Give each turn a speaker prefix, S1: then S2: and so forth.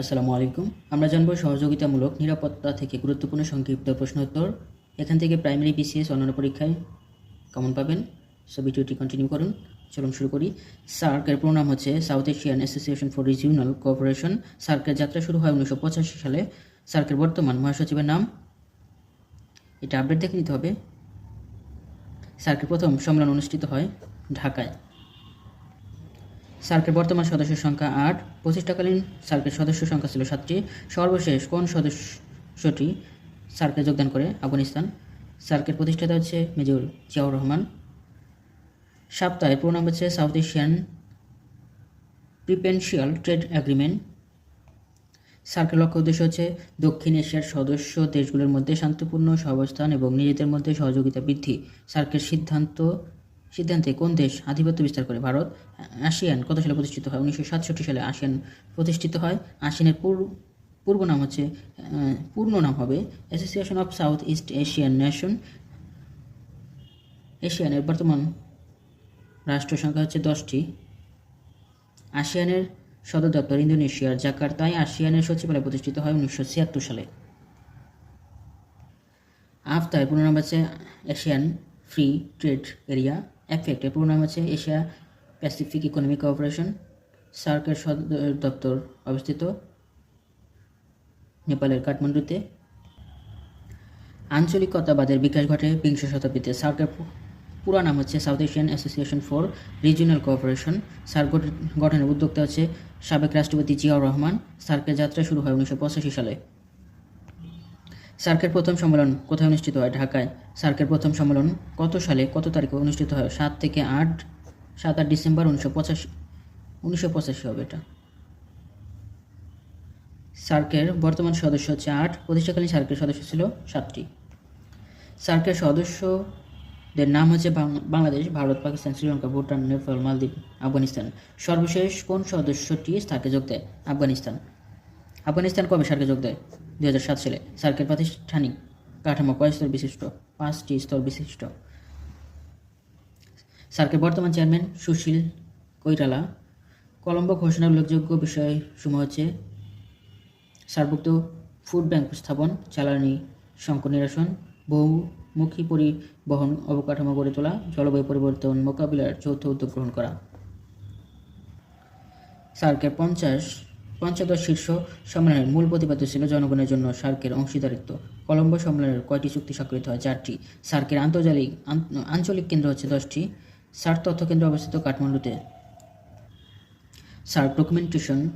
S1: আসসালামু আলাইকুম। আমরা জানব সহযোগিতামূলক নিরাপত্তা থেকে গুরুত্বপূর্ণ সংক্ষিপ্ত প্রশ্নোত্তর এখান থেকে প্রাইমারি বিসিএস অন্যান্য পরীক্ষায় কমন পাবেন। সো ভিডিওটি কন্টিনিউ করুন। চলুন শুরু করি। সার্কের প্রণাম হচ্ছে South Asian association for regional cooperation সার্কের যাত্রা শুরু হয় উনিশশো পঁচাশি সালে। সার্কের বর্তমান মহাসচিবের নাম? এটা আপডেট দেখে নিতে হবে। সার্কের প্রথম সম্মেলন অনুষ্ঠিত হয় ঢাকায়। সার্কের বর্তমান সদস্য সংখ্যা আট। প্রতিষ্ঠাকালীন সার্কের সদস্য সংখ্যা ছিল সাতটি। সর্বশেষ কোন সদস্যটি সার্কে যোগদান করে? আফগানিস্তান। সার্কের প্রতিষ্ঠাতা হচ্ছে মেজর জিয়াউর রহমান। সপ্তাহে পুরো নাম হচ্ছে South Asian preferential trade agreement সার্কের লক্ষ্য উদ্দেশ্য হচ্ছে দক্ষিণ এশিয়ার সদস্য দেশগুলোর মধ্যে শান্তিপূর্ণ সহাবস্থান এবং নিজেদের মধ্যে সহযোগিতা বৃদ্ধি। সার্কের সিদ্ধান্ত সিদ্ধান্তে কোন দেশ আধিপত্য বিস্তার করে? ভারত, আসিয়ান কত সালে প্রতিষ্ঠিত হয়? উনিশশো সাতষট্টি সালে আসিয়ান প্রতিষ্ঠিত হয়। আসিয়ানের পূর্ব পূর্ব নাম হচ্ছে পূর্ণ নাম হবে association of South East Asian nation এশিয়ানের বর্তমান রাষ্ট্র সংখ্যা হচ্ছে দশটি। আসিয়ানের সদর দপ্তর ইন্দোনেশিয়ার জাকার্তায় আসিয়ানের সচিবালয় প্রতিষ্ঠিত হয় উনিশশো ছিয়াত্তর সালে। আফতায় পুরো নাম হচ্ছে এশিয়ান ফ্রি ট্রেড এরিয়া এফেক্টের পুরো নাম হচ্ছে এশিয়া প্যাসিফিক ইকোনমিক কোঅপারেশন সার্কের সদর দপ্তর অবস্থিত নেপালের কাঠমান্ডুতে। আঞ্চলিকতাবাদের বিকাশ ঘটে বিংশ শতাব্দীতে। সার্কের পুরো নাম হচ্ছে South Asian association for regional cooperation SAARC গঠনের উদ্যোক্তা হচ্ছে সাবেক রাষ্ট্রপতি জিয়াউর রহমান। সার্কের যাত্রা শুরু হয় উনিশশো পঁচাশি সালে। সার্কের প্রথম সম্মেলন কোথায় অনুষ্ঠিত হয়? ঢাকায়। সার্কের প্রথম সম্মেলন কত সালে, কত তারিখে অনুষ্ঠিত হয়? সাত থেকে আট, সাত আট ডিসেম্বর উনিশশো পঁচাশি উনিশশো পঁচাশি হবে এটা। সার্কের বর্তমান সদস্য হচ্ছে আট, প্রতিষ্ঠাকালীন সার্কের সদস্য ছিল সাতটি। সার্কের সদস্যদের নাম হচ্ছে বাংলাদেশ, ভারত, পাকিস্তান, শ্রীলঙ্কা, ভুটান, নেপাল, মালদ্বীপ, আফগানিস্তান। সর্বশেষ কোন সদস্যটি সার্কে যোগ দেয়? আফগানিস্তান। আফগানিস্তান কবে সার্কে যোগ দেয়। দুই হাজার সাত সালে সার্কের প্রাতিষ্ঠানিক কাঠামো কয় স্তর বিশিষ্ট? পাঁচটি স্তর বিশিষ্ট। সার্কের বর্তমান চেয়ারম্যান সুশীল কৈরালা, কলম্বো ঘোষণার উল্লেখযোগ্য বিষয়সমূহ হচ্ছে সার্বভৌম ফুড ব্যাংক স্থাপন, জ্বালানি সংকট নিরসন, বহুমুখী পরিবহন অবকাঠামো গড়ে তোলা, জলবায়ু পরিবর্তন মোকাবিলার যৌথ উদ্যোগ গ্রহণ করা। সার্কের পঞ্চাশ পঞ্চদশ শীর্ষ সম্মেলনের মূল প্রতিপাদ্য ছিল জনগণের জন্য সার্কের অংশীদারিত্ব। কলম্বো সম্মেলনের কয়টি চুক্তি স্বাক্ষরিত হয়? চারটি। সার্কের আন্তর্জাতিক আন- আঞ্চলিক কেন্দ্র হচ্ছে দশটি। সার্ক তথ্য কেন্দ্র অবস্থিত কাঠমান্ডুতে। SAARC documentation